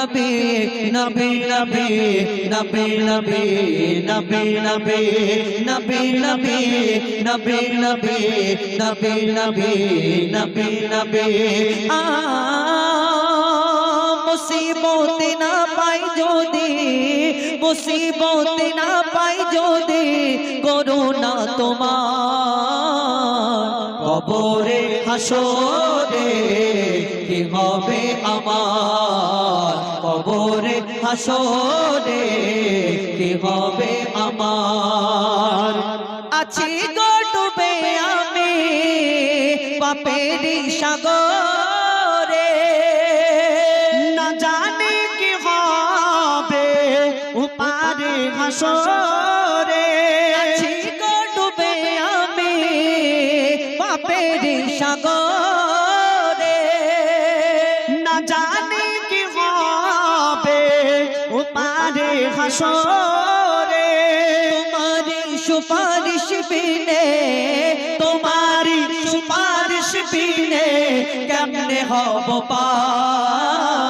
নবী নবী নবী নবী নবী নবী নবী নবী নবী নবী নবী নবী নবী নবী নবী আ মুসিবত না পাই যদি মুসিবত না পাই যদি করোনা তোমার কবরে হাসরে, কি হবে আমার? কবরে হাসরে, কি হবে আমার? আছি গো ডুবে আমি পাপেরি সাগরে। না জানি কি হবে, উপারে হাসরে। পাপেরি সাগরে। না জানি কি হবে উপারে হাসরে। তোমারি সুপারিশ বিনে তোমারি সুপারিশ বিনে কেমনে হব পার?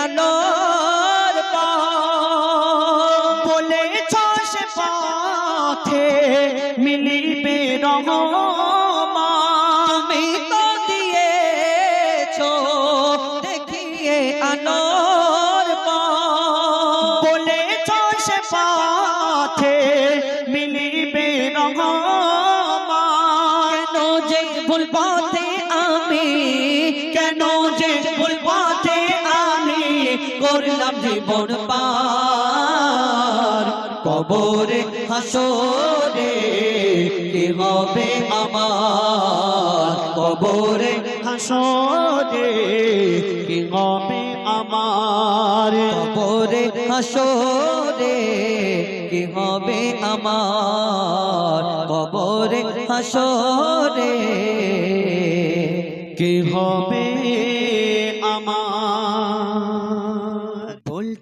আলোর বলেছ সে পথে মিলিবে রহমা তুমি তো দিয়েছ দেখিয়ে আলোর বলেছ সে পথে মিলিবে রহমা যে ভুল পথে জীবন পার। কবরে হাসরে কি হবে আমার? কবরে হাসরে কি হবে আমার? কবরে হাসরে কি হবে আমার? কবরে হাসরে কি হবে আমার?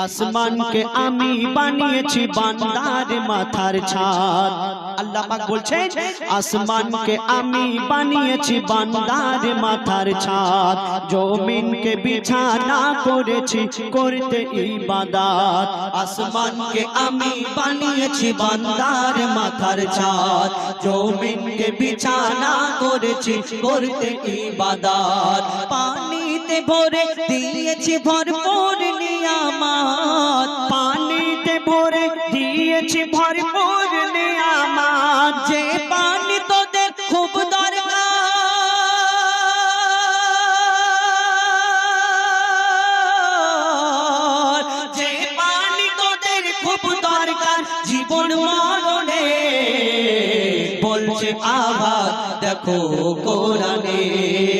আসমানকে আমি বানিয়েছি বান্দার মাথার ছাদ আল্লাহ পাক বলছেন আসমানকে আমি বানিয়েছি বান্দার মাথার ছাদ জমিনকে বিছানা করেছি করতে ইবাদত আসমানকে আমি বানিয়েছি বান্দার মাথার ছাদ জমিনকে বিছানা করেছি করতে ইবাদত পানিতে ভরে দিয়েছি ভরপুর নিয়ামত। পানিতে ভরে দিয়েছি ভরপুর নিয়ামত। যে পানি তোদের খুব দরকার। যে পানি তোদের খুব দরকার জীবন মরণে। বলছে আঘাত দেখো কোরআনে।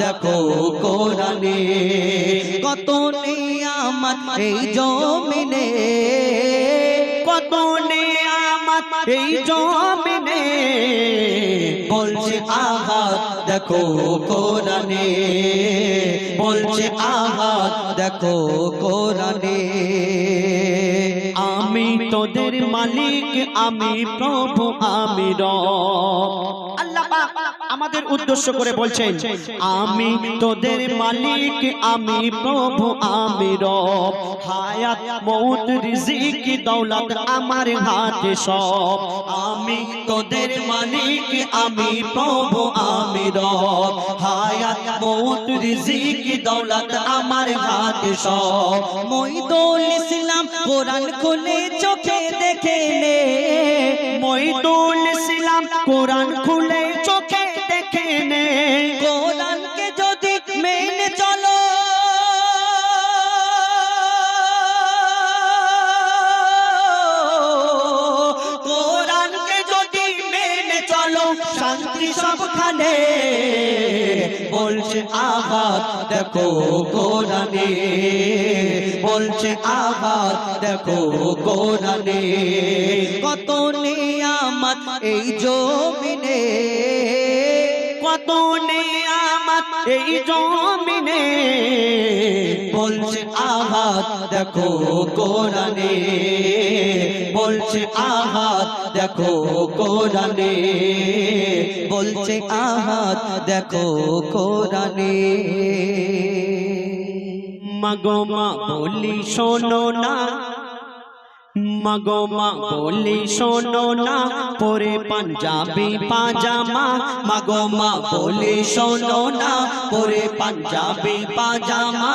দেখো কোরআনে কত নিয়ামত এই জমিনে, কত নিয়ামত এই জমিনে। বলছে আঘাত দেখো কোরআনে। বলছে আঘাত দেখো কোরআনে। আমি তোদের মালিক, আমি প্রভু, আমি আমাদের উদ্দেশ্য করে বলছেন, আমি তোদের মালিক, আমি প্রভু, আমি রব। হায়াত মৌত রিজিক, দৌলত আমার হাতে সব। আমি তোদের মালিক, আমি প্রভু, আমি রব। হায়াত মৌত রিজিক, দৌলত আমার হাতে সব। মইদুল ইসলাম কোরআন খুলে চোখে দেখে নে। মইদুল ইসলাম কোরআন খুলে আঘাত দেখো কোরআনে। বলছে আঘাত দেখো কোরআনে। কত নিয়ামত এই জমিনে। কত নিয়ামত এই জমিনে। বলছে আঘাত দেখো কোরআনে। বলছে আঘাত দেখো কোরআনে। বলছে আহাত দেখো কোরআনে। মাগো মা বলি, শোনো না। মাগো মা বলি, শোনো না। পরে পাঞ্জাবি পাজামা। মাগো মা বলি, শোনো না। পরে পাঞ্জাবি পাজামা।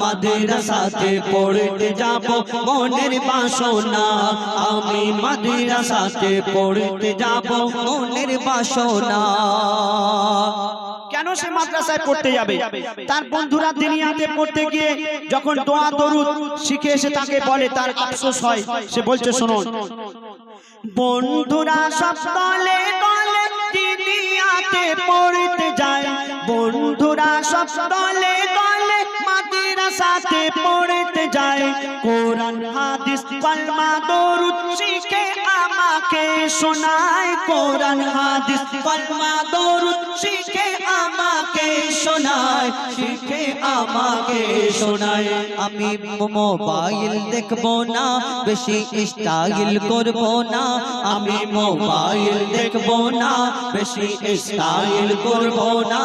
মাদ্রাসাতে পড়তে যাব, মনের বাসনা। আমি মাদ্রাসাতে পড়তে যাব, মনের বাসনা। কেন সে মাদ্রাসায় পড়তে যাবে? তার বন্ধুরা দিনিয়াতে পড়তে গিয়ে যখন দোয়া, দরুদ শিখে এসে তাকে বলে, তার আফসোস হয়। সে বলছে শুনুন বন্ধুরা সব দলে দলে দিনিয়াতে পড়তে যায়। বন্ধুরা সব দলে দলে মাদ্রাসা মাদ্রাসাতে পড়তে যায় কোরআন হাদিস কলমা দরুদ শিখে আমাকে শোনায় কোরআন হাদিস কলমা দরুদ শিখে আমাকে শোনায় শিখে আমাকে শোনায় আমি মোবাইল দেখব না বেশি স্টাইল করব না আমি মোবাইল দেখব না বেশি স্টাইল করব না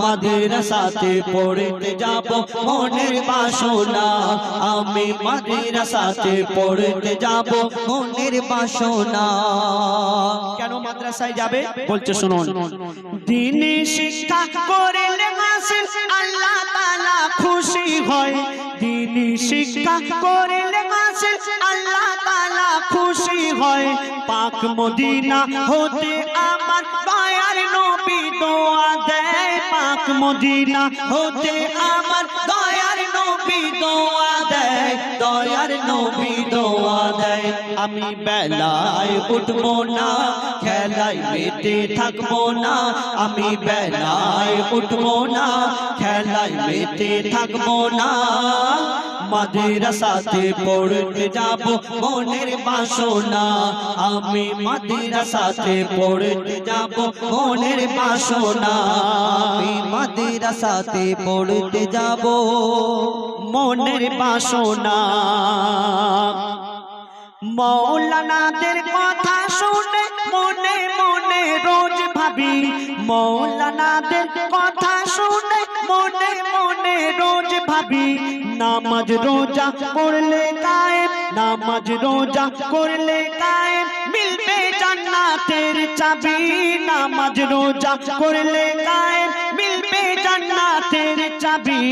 মাদ্রাসাতে পড়তে যাব মনের বাসনা। আমি মাদ্রাসাতে পড়তে যাব মনের বাসনা। কেন মাদ্রাসায় যাবে? বলছে শুনুন। দিনে শিক্ষা করলে হাসিল আল্লাহ তাআলা খুশি হয়। দিনে শিক্ষা করলে হাসিল আল্লাহ তাআলা খুশি হয়। পাক মদিনা হতে আমার দয়ার নবী দোয়া দেয় পাক মদিনা। হতে আমার দয়ার নবী দোয়া দেয়। দয়ার নবী দোয়া দেয়। আমি বেলায় উঠবো না, খেলায় মেতে থাকব না। আমি বেলায় উঠবো না, খেলায় মেতে থাকব না। মাদ্রাসাতে পড়তে যাব মনের বাসনা। আমি মাদ্রাসাতে পড়তে যাব মনের বাসনা। আমি মাদ্রাসাতে পড়তে যাব মনের বাসনা। মৌলানাদের কথা শুনে মনে মনে রোজ ভাবি। মৌলানাদের কথা শুনে মনে মনে রোজ ভাবি। নামাজ রোজা করলে কায়েম, নামাজ রোজা করলে কায়েম। মিলবে জান্নাতের চাবি। নামাজ রোজা করলে কায়েম জান্নাতের চাবি,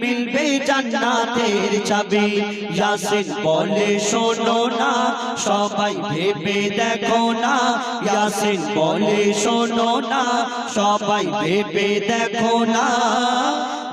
মিলবে জান্নাতের চাবি। ইয়াসিন বলে, শোনো না, সবাই ভেবে দেখো না। ইয়াসিন বলে, শোনো না, সবাই ভেবে দেখো না।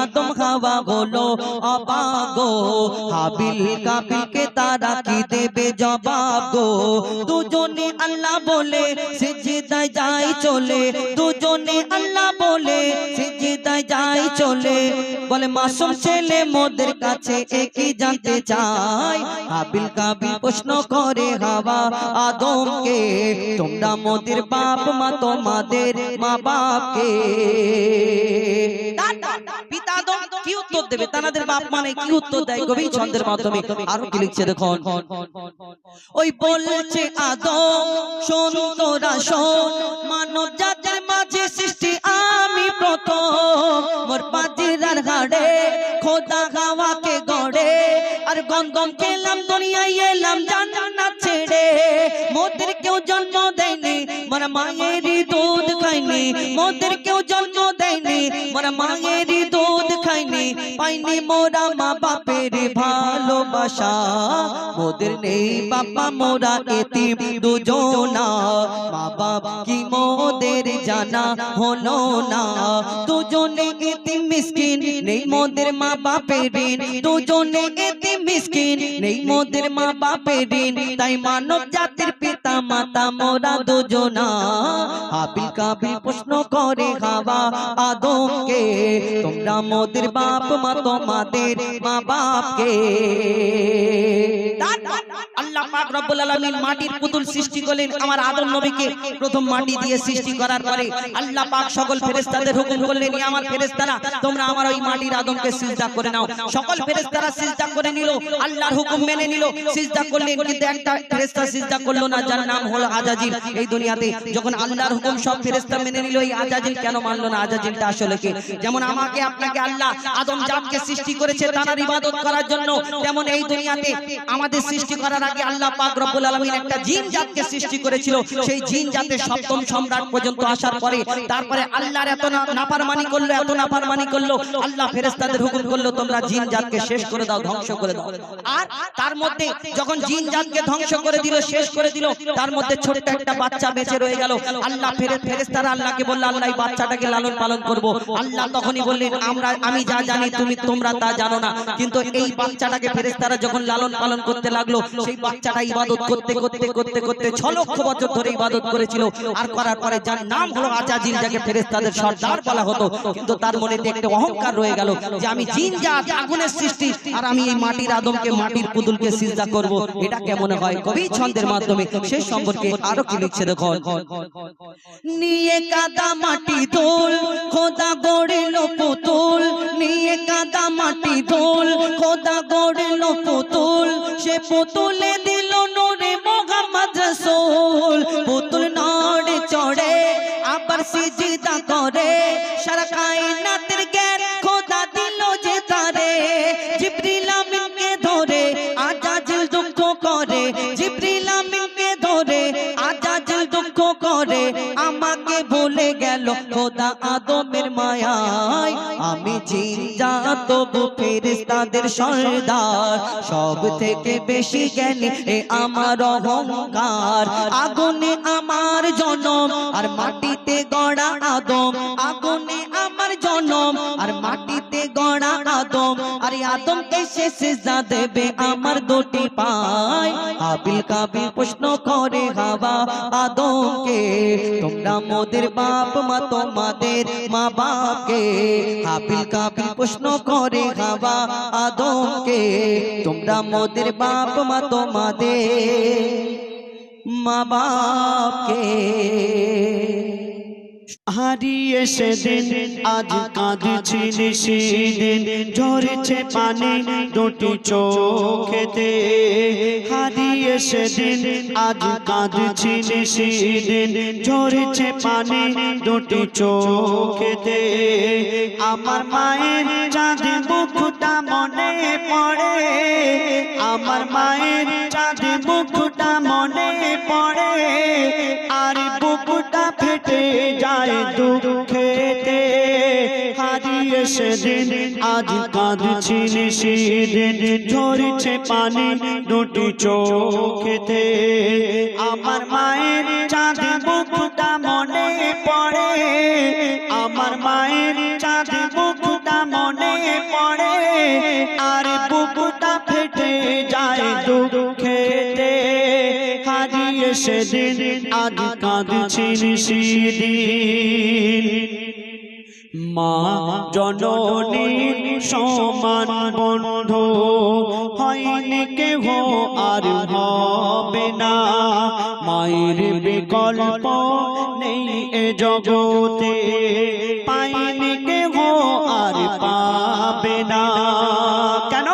আদম হাওয়া হলো অবাগো, হাবিল কাবিলকে তারা কি দেবে জবাব গো দুজনে আল্লাহ বলে, সিজদায় যাই চলে। দুজনে আল্লাহ বলে, সিজদায় যাই চলে। বলে, মাসুম ছেলে মোদের কাছে একই জানতে চাই। হাবিল কাবিল প্রশ্ন করে, হাওয়া আদমকে, তোমরা মোদের বাপ মা তোমাদের মা বাপকে। পিতা আদম কি উত্তর দেবে? তাদের বাপ মানে কি উত্তর দেয়? কবি ছন্দের মাধ্যমে। আরও কি লিখছে দেখুন। ওই বলছে আদম শোন তোরা শোন মানব জাতির মাঝে সৃষ্টি আমি প্রথম। মোর পাজিরার হাড়ে খোদা হাওয়াকে গড়ে। আর খেলাম দুনিয়ায় এলাম ছেড়ে। মোদের কেউ জন্ম দেয়নি মোর মায়েরই দুধ খাইনি মোদের কেউ জন্ম দুধ খাইনি পাইনি মোরা মা বাপের ভালোবাসা। মোদের নেই বাবা মোরা এতিম দুজনা। মা বাপ কি মোদের জানা হলো না। দুজনে এতিম মিসকিন, নেই মোদের মা বাপের দুজনে এতিম মিসকিন, নেই মোদের মা বাপের তাই মানব জাতির পিতা, মাতা, মোরা দুজনা। হাবিল কাবিল প্রশ্ন করে হাওয়া আদমকে, তোমরা মোদের বাপ মা তোমাদের মা বাপকে। আল্লাহ পাক রব্বুল আলামিন মাটির পুতুল সৃষ্টি করলেন। আমার আদম নবীকে প্রথম মাটি দিয়ে সৃষ্টি করার পরে আল্লাহ পাক সকল ফেরেশতাদের হুকুম করলেন "ইয়া আমার ফেরেশতারা, তোমরা আমার ওই মাটির আদমকে সিজদা করে নাও। সকল ফেরেশতারা সিজদা করে নিল, আল্লাহর হুকুম মেনে নিল, সিজদা করলেন। কিন্তু একটা ফেরেশতা সিজদা করল না, যার নাম হলো আজাজিল। এই দুনিয়াতে যখন আল্লাহর হুকুম সব ফেরেশতা মেনে নিল, এই আজাজিল কেন মানলো না? আজাজিলটা আসলে কি? যেমন আমাকে, আপনাকে আল্লাহ আদম জাতকে সৃষ্টি করেছে তার ইবাদত করার জন্য, তেমন এই দুনিয়াতে আমাদের সৃষ্টি করার আগে আল্লাহ পাক রব্বুল আলামিন একটা জিন জাতকে সৃষ্টি করেছিল। সেই জিন জাতের সপ্তম সম্রাট পর্যন্ত আসার পরে তারপরে আল্লাহর এত নাফরমানি করল, এত নাফরমানি করল। আল্লাহ ফেরেশতাদের হুকুম করল, তোমরা জিন জাতকে শেষ করে দাও, ধ্বংস করে দাও। আর তার মধ্যে যখন জিন জাতকে ধ্বংস করে দিল, শেষ করে দিল, তার মধ্যে ছোট্ট একটা বাচ্চা বেঁচে রয়ে গেল। আল্লাহ ফেরে ফেরেশতারা আল্লাহকে বলল, আল্লাহ, এই বাচ্চাটাকে লালন পালন করব। আল্লাহ তখনই বললেন, আমরা আমি যা জানি, তুমি তোমরা তা জানো না। কিন্তু এই বাচ্চাটাকে ফেরেশতারা যখন লালন পালন করতে লাগল, সেই বাচ্চাটা ইবাদত করতে করতে করতে করতে ছ লক্ষ বছর ধরে ইবাদত করেছিল। আর করার পরে যার নাম হলো আজাজিল যাকে ফেরেশতাদের সর্দার বলা হতো, কিন্তু তার মনে একটা অহংকার রয়ে গেল যে আমি জিন জাত, আগুনের সৃষ্টি, আর আমি এই মাটির আদমকে, মাটির পুতুলকে সিজদা করব। এটা কেমন হয়? কবি ছন্দের মাধ্যমে সেই সম্পর্কে আরও কি লিখছে দেখো নিয়ে কাদা মাটি দোল খোদা গড়িল পুতুল। নিয়ে কাদা মাটি দোল খোদা গড়িল পুতুল। সে পুতুলে দিল নূরে মোহাম্মদ রাসূল পুতুল নড়ে চড়ে আবার সিজিদা করে সারা গেল খোদা আদমের আমি জিন সর্দার। সব থেকে বেশি জ্ঞানী এ আমার অহংকার। আগুনে আমার জনম, আর মাটিতে গড়া আদম। আগুনে আমার জনম, আর মাটিতে গড়া আদম। আর আদমকে সে সিজদা দেবে, আমার দুটি পায়। আবিল কাবিল প্রশ্ন করে, হাওয়া আদমকে, তোমরা মোদের বাপ মা, তোমাদের মা বাপকে আবিল কাবিল প্রশ্ন করে, হাওয়া আদমকে, তোমরা মোদের বাপ মা, তোমাদের মা বাপকে হারিয়ে সেদিন আজ কাঁদছি সেদিন ঝরছে পানি দুটি চোখেতে। হারিয়ে সেদিন আজ কাঁদছি সেদিন ঝরছে পানি দুটি চোখেতে। আমার মায়ের চাঁদ মুখটা মনে পড়ে। আমার মায়ের চাঁদ মুখটা মনে পড়ে। বুকুটা ফেটে যায় দুঃখেতে হারিয়ে সেদিন আজ কাঁদছি সেদিন ঝরছে পানি দুটি চোখেতে আমার মায়ের চাঁদ মুখটা মনে পড়ে। আমার মায়ের চাঁদ মুখটা মনে পড়ে। আর সেদিন আজ কাঁদছি সেদিন মা জননী সমান বন্ধু, হয়নি কেহ আর হবে না। মায়ের বিকল্প নেই এ জগতে, পাইনি কেহ আর পাবে না। কেন?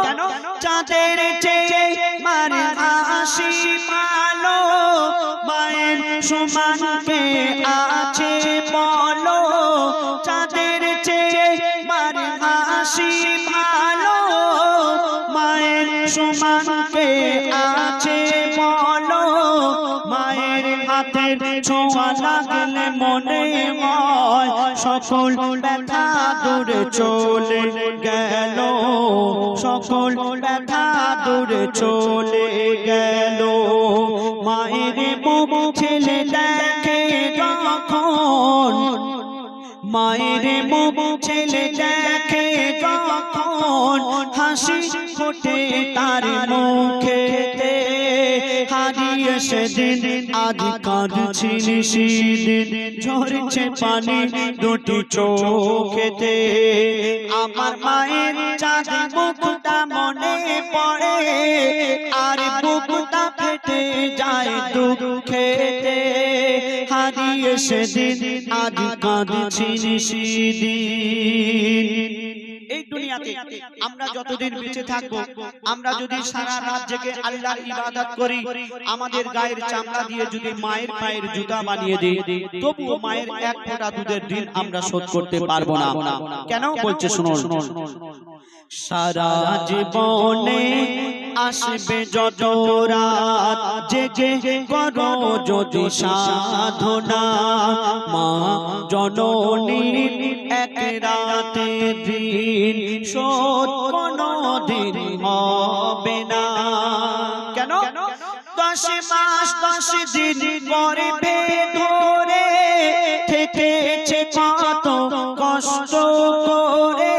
চাঁদের চেয়ে মার হাসি মায়ের সমানকে আছে বলো চাঁদের চেয়ে মার হাসি ভালো। মায়ের সমানকে আছে বলো মায়ের হাতের ছোঁয়া লাগলে মনে হয় সকল ব্যথা দূরে চলে গেল। সকল ব্যথা দূরে চলে গেল। মায়ের মুখ ছেলে দেখে যখন হাসি ফোটে তার মুখেতে। সেদিন আজ কাঁদছি নিশিদিন ঝরছে পানি দুটি চোখেতে। আমার মায়ের চাঁদ মুখটা মনে পড়ে, আর বুকটা ফেটে যায় দুঃখেতে। হারিয়ে সেদিন আজ কাঁদছি নিশিদিন এই দুনিয়াতে আমরা যতদিন বেঁচে থাকব আমরা যদি সারা রাত জেগে আল্লাহর ইবাদত করি আমাদের গায়ের চামড়া দিয়ে যদি মায়ের পায়ের জুতা বানিয়ে দিই তবুও মায়ের এক ফোঁটা দুধের দিন আমরা শোধ করতে পারব না। কেন বলছে শুনুন। সারা জীবনে আসবে যত রাত জেগে করো যদি সাধনা। মা জননী রাতে দিন শোধ কোনো দিন হবে না। কেন? দশ মাস, দশ দিন ধরে থেকেছে কত কষ্ট করে।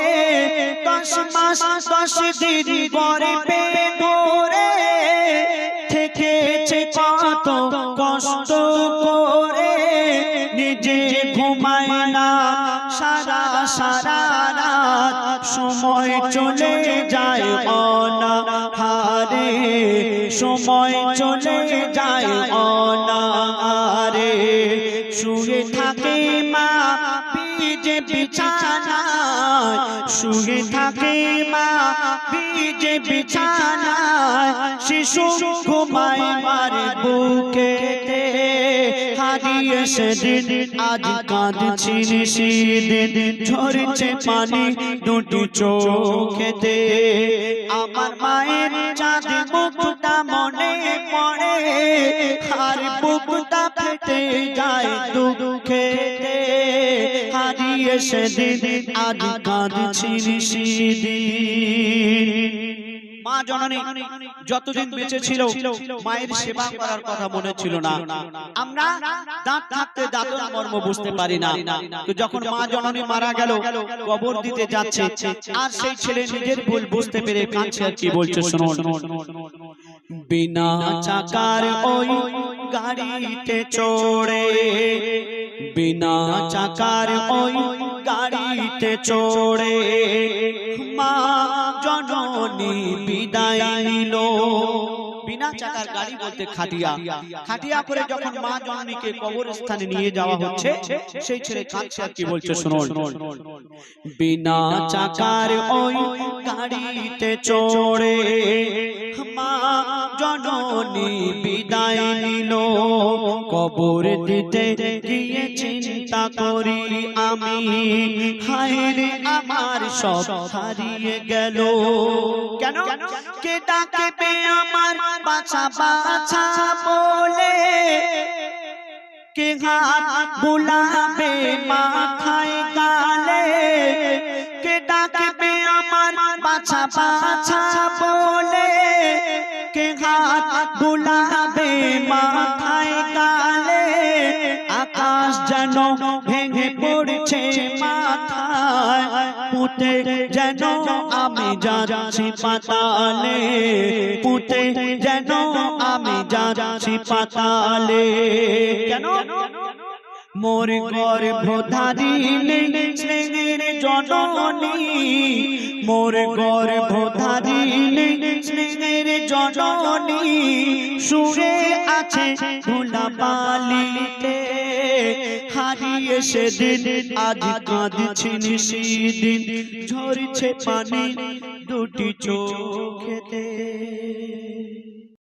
দশ মাস, দশ দিন ধরে থেকেছে কত যায় অনাহারে। শুয়ে থাকে মা বীজে বিছানায়। শুয়ে থাকে মা বীজে বিছানায়। শিশু ঘুমায় মারে বুকেতে হারিয়ে সেদিন আজ কাঁদছি নিশিদিন ঝরছে পানি চোখেতে আমার মায়ের চাঁদ মুখটা মনে আজ কাঁদছি মা জননী, যতদিন বেঁচে ছিল, মায়ের সেবা করার কথা মনে ছিল না। আমরা দাঁত থাকতে দাঁতের মর্ম বুঝতে পারি না। তো যখন মা জননী মারা গেল, কবর দিতে যাচ্ছে, আর সেই ছেলে নিজের ভুল বুঝতে পেরে কাঁদছে আর কি বলছে, শুনুন। বিনা চাকার ওই গাড়িতে চড়ে। বিনা চাকার ওই গাড়িতে চড়ে। মা জননী বিদায় নিল। বিনা চাকার গাড়ি বলতে খাটিয়া। খাটিয়া করে যখন মা জননীকে কবরস্থানে নিয়ে যাওয়া হচ্ছে, সেই ছেলে কাঁদছে আর কি বলছে শুনুন বিনা চাকার ওই গাড়িতে চড়ে মা জননী বিদায় নিল। কবর দিতে গিয়ে চিন্তা করি আমি। হায় রে আমার সব হারিয়ে গেল। কেন? কে ডাকবে আমার বাছা বাছা বলে? কে হাত বুলাবে মাথায় গালে? কে ডাকবে আমার বাছা বাছা বলে? কে হাত বুলাবে মাথায় ভেঙে পড়ছে মাথায়। পুঁতে যেন আমি যাচ্ছি পাতালে। পুঁতে যেন আমি যাচ্ছি পাতালে। মোর গর্ভধারিণী স্নেহের জননী মোর গর্ভধারিণী, স্নেহের জননী, সুরে আছে ধুলা পালিতে হারিয়ে সেদিন আজ কাঁদছি নিশিদিন, ঝরছে পানি দুটি চোখেতে।